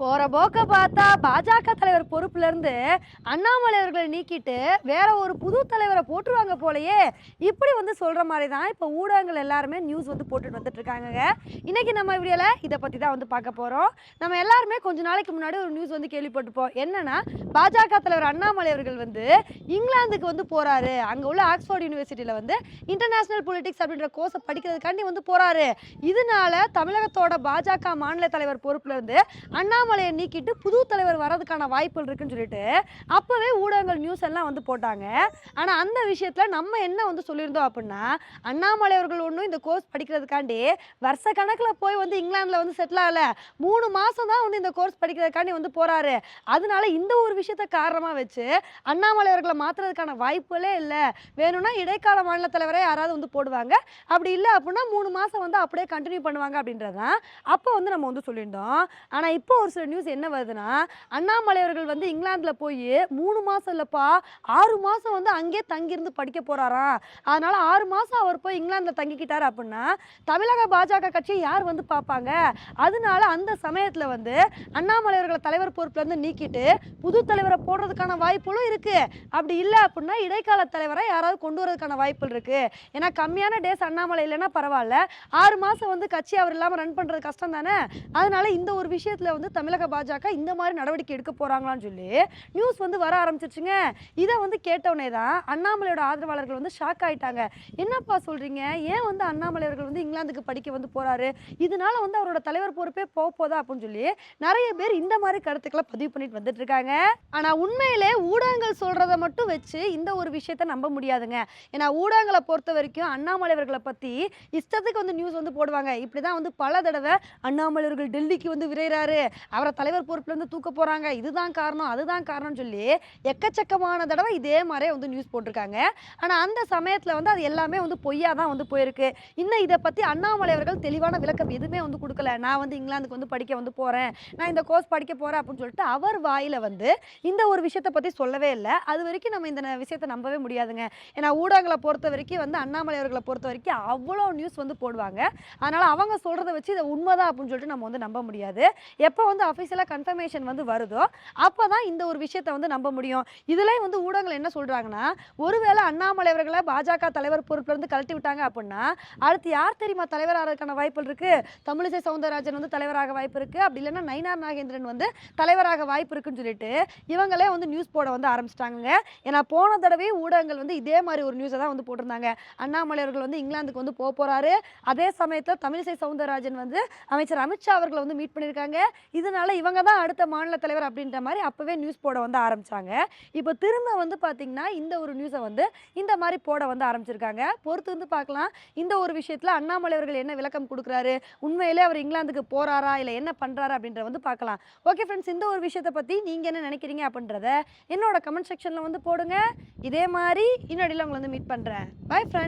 போற போக்க பார்த்தா பாஜக தலைவர் பொறுப்புல இருந்து அண்ணாமலை அவர்களை நீக்கிட்டு வேற ஒரு புது தலைவரை போட்டுருவாங்க போலயே. இப்படி வந்து சொல்ற மாதிரி தான் இப்போ ஊடகங்கள் எல்லாருமே நியூஸ் வந்து போட்டுட்டு வந்துட்டு இருக்காங்க இன்னைக்கு நம்ம வீடியோல இதை பத்தி தான் வந்து பார்க்க போறோம். நம்ம எல்லாருமே கொஞ்ச நாளைக்கு முன்னாடி ஒரு நியூஸ் வந்து கேள்விப்பட்டிருப்போம். என்னன்னா பாஜக தலைவர் அண்ணாமலை அவர்கள் வந்து இங்கிலாந்துக்கு வந்து போறாரு. அங்க உள்ள ஆக்ஸ்போர்ட் யூனிவர்சிட்டியில வந்து இன்டர்நேஷனல் பொலிட்டிக்ஸ் அப்படின்ற கோர்ஸை படிக்கிறதுக்காண்டி வந்து போறாரு. இதனால தமிழகத்தோட பாஜக மாநில தலைவர் பொறுப்புல இருந்து அண்ணாமலையை நீக்கிட்டு புது தலைவர் வர்றதுக்கான வாய்ப்புகள் இருக்குன்னு சொல்லிட்டு அப்போவே ஊடகங்கள் நியூஸ் எல்லாம் வந்து போட்டாங்க. ஆனால் அந்த விஷயத்தில் நம்ம என்ன வந்து சொல்லியிருந்தோம் அப்படின்னா அண்ணாமலை அவர்கள் ஒன்றும் இந்த கோர்ஸ் படிக்கிறதுக்காண்டி வருஷ கணக்கில் போய் வந்து இங்கிலாந்தில் வந்து செட்டில் ஆகலை. மூணு மாதம் தான் வந்து இந்த கோர்ஸ் படிக்கிறதுக்காண்டி வந்து போகிறாரு அதனால இந்த ஒரு விஷயத்த காரணமாக வச்சு அண்ணாமலை அவர்களை மாற்றுறதுக்கான வாய்ப்புகளே இல்லை. வேணும்னா இடைக்கால மாநில தலைவரே யாராவது வந்து போடுவாங்க. அப்படி இல்லை அப்படின்னா மூணு மாதம் வந்து அப்படியே கண்டினியூ பண்ணுவாங்க அப்படின்றதான் அப்போ வந்து நம்ம வந்து சொல்லியிருந்தோம். ஆனால் இப்போ ஒரு சில நியூஸ் என்ன வருதுன்னா அண்ணாமலை அவர்கள் வந்து இங்கிலாந்தில் போய் மூணு மாதம் இல்லைப்பா ஆறு மாதம் வந்து அங்கே தங்கியிருந்து படிக்க போகிறாராம் அதனால ஆறு மாதம் அவர் போய் இங்கிலாந்தில் தங்கிக்கிட்டார் அப்படின்னா தமிழக பாஜக கட்சியை யார் வந்து பார்ப்பாங்க? அதனால அந்த சமயத்தில் வந்து அண்ணாமலை அவர்களை தலைவர் பொறுப்புலேருந்து நீக்கிட்டு புது தலைவரை போடுறதுக்கான வாய்ப்புகளும் இருக்குது அப்படி இல்லை அப்படின்னா இடைக்கால தலைவரை யாராவது கொண்டு வரதுக்கான வாய்ப்புகள் இருக்குது ஏன்னா கம்மியான டேஸ் அண்ணாமலை இல்லைன்னா பரவாயில்ல. ஆறு மாதம் வந்து கட்சி அவர் இல்லாமல் ரன் பண்ணுறது கஷ்டம் தானே அதனால இந்த ஒரு விஷயத்தில் வந்து தமிழக பாஜக இந்த மாதிரி நடவடிக்கை எடுக்க போகிறாங்களான்னு சொல்லி நியூஸ் வந்து வர ஆரம்பிச்சிருச்சுங்க. இதை வந்து கேட்டவுடனே தான் அண்ணாமலையோட ஆதரவாளர்கள் வந்து ஷாக் ஆகிட்டாங்க என்னப்பா சொல்கிறீங்க ஏன் வந்து அண்ணாமலை அவர்கள் வந்து இங்கிலாந்துக்கு படிக்க வந்து போகிறாரு இதனால வந்து அவரோட தலைவர் பொறுப்பே போக போதா அப்படின்னு சொல்லி நிறைய பேர் இந்த மாதிரி கருத்துக்களை பதிவு பண்ணிட்டு வந்துட்டு இருக்காங்க. ஆனால் உண்மையிலே ஊடகங்கள் சொல்கிறத மட்டும் வச்சு இந்த ஒரு விஷயத்த நம்ப முடியாதுங்க. ஏன்னா ஊடகங்களை பொறுத்த வரைக்கும் அண்ணாமலை அவர்களை பற்றி இஷ்டத்துக்கு வந்து நியூஸ் வந்து போடுவாங்க. இப்படி தான் வந்து பல தடவை அண்ணாமலை அவர்கள் டெல்லிக்கு வந்து விரைகிறாரு அவரை தலைவர் பொறுப்புலேருந்து தூக்க போகிறாங்க இதுதான் காரணம் அதுதான் காரணம்னு சொல்லி எக்கச்சக்கமான தடவை இதே மாதிரியே வந்து நியூஸ் போட்டிருக்காங்க. ஆனால் அந்த சமயத்தில் வந்து அது எல்லாமே வந்து பொய்யா தான் வந்து போயிருக்கு. இன்னும் இதை பற்றி அண்ணாமலை அவர்கள் தெளிவான விளக்கம் எதுவுமே வந்து கொடுக்கல. நான் வந்து இங்கிலாந்துக்கு வந்து படிக்க வந்து போகிறேன் நான் இந்த கோர்ஸ் படிக்க போகிறேன் அப்படின்னு சொல்லிட்டு அவர் வாயில் வந்து இந்த ஒரு விஷயத்தை பற்றி சொல்லவே இல்லை. அது வரைக்கும் நம்ம இந்த விஷயத்தை நம்பவே முடியாதுங்க. ஏன்னா ஊடகங்களை பொறுத்த வரைக்கும் வந்து அண்ணாமலை அவர்களை பொறுத்த வரைக்கும் அவ்வளோ நியூஸ் வந்து போடுவாங்க. அதனால் அவங்க சொல்கிறத வச்சு இதை உண்மைதான் அப்படின்னு சொல்லிட்டு நம்ம வந்து நம்ப முடியாது. எப்போ வந்து அஃபிஷியலாக கன்ஃபர்மேஷன் வந்து வருதோ அப்போ தான் இந்த ஒரு விஷயத்தை வந்து நம்ப முடியும். இதிலே வந்து ஊடகங்கள் என்ன சொல்கிறாங்கன்னா ஒருவேளை அண்ணாமலை அவர்களை பாஜக தலைவர் பொறுப்பிலிருந்து கழட்டி விட்டாங்க அப்படின்னா அடுத்து யார் தெரியுமா தலைவராகிறதுக்கான வாய்ப்புகள் இருக்குது தமிழிசை சவுந்தரராஜன் வந்து தலைவராக வாய்ப்பு இருக்குது அப்படி இல்லைன்னா நயினார் நாகேந்திரன் வந்து தலைவராக வாய்ப்பு இருக்குன்னு சொல்லிட்டு இவங்களே வந்து நியூஸ் போட வந்து ஆரம்பிச்சிட்டாங்க ஏன்னா போன தடவை ஊடகங்கள் வந்து இதே மாதிரி ஒரு நியூஸை தான் வந்து போட்டிருந்தாங்க. அண்ணாமலை அவர்கள் வந்து இங்கிலாந்துக்கு வந்து போக போகிறாரு அதே சமயத்தில் தமிழிசை சவுந்தரராஜன் வந்து அமைச்சர் அமித்ஷா அவர்களை வந்து மீட் பண்ணியிருக்காங்க. இது அதனால இவங்க தான் அடுத்த மாநில தலைவர் அப்படின்ற மாதிரி அப்போவே நியூஸ் போட வந்து ஆரம்பித்தாங்க இப்போ திரும்ப வந்து பார்த்தீங்கன்னா இந்த ஒரு நியூஸை வந்து இந்த மாதிரி போட வந்து ஆரம்பிச்சிருக்காங்க. பொறுத்து வந்து பார்க்கலாம் இந்த ஒரு விஷயத்தில் அண்ணாமலை அவர்கள் என்ன விளக்கம் கொடுக்குறாரு? உண்மையிலே அவர் இங்கிலாந்துக்கு போகிறாரா இல்லை என்ன பண்ணுறாரு அப்படின்றத வந்து பார்க்கலாம் ஓகே ஃப்ரெண்ட்ஸ் இந்த ஒரு விஷயத்தை பற்றி நீங்கள் என்ன நினைக்கிறீங்க அப்படின்றத என்னோட கமெண்ட் செக்ஷனில் வந்து போடுங்க. இதே மாதிரி இன்னொடியில் உங்களை வந்து மீட் பண்ணுறேன் பை ஃப்ரெண்ட்ஸ்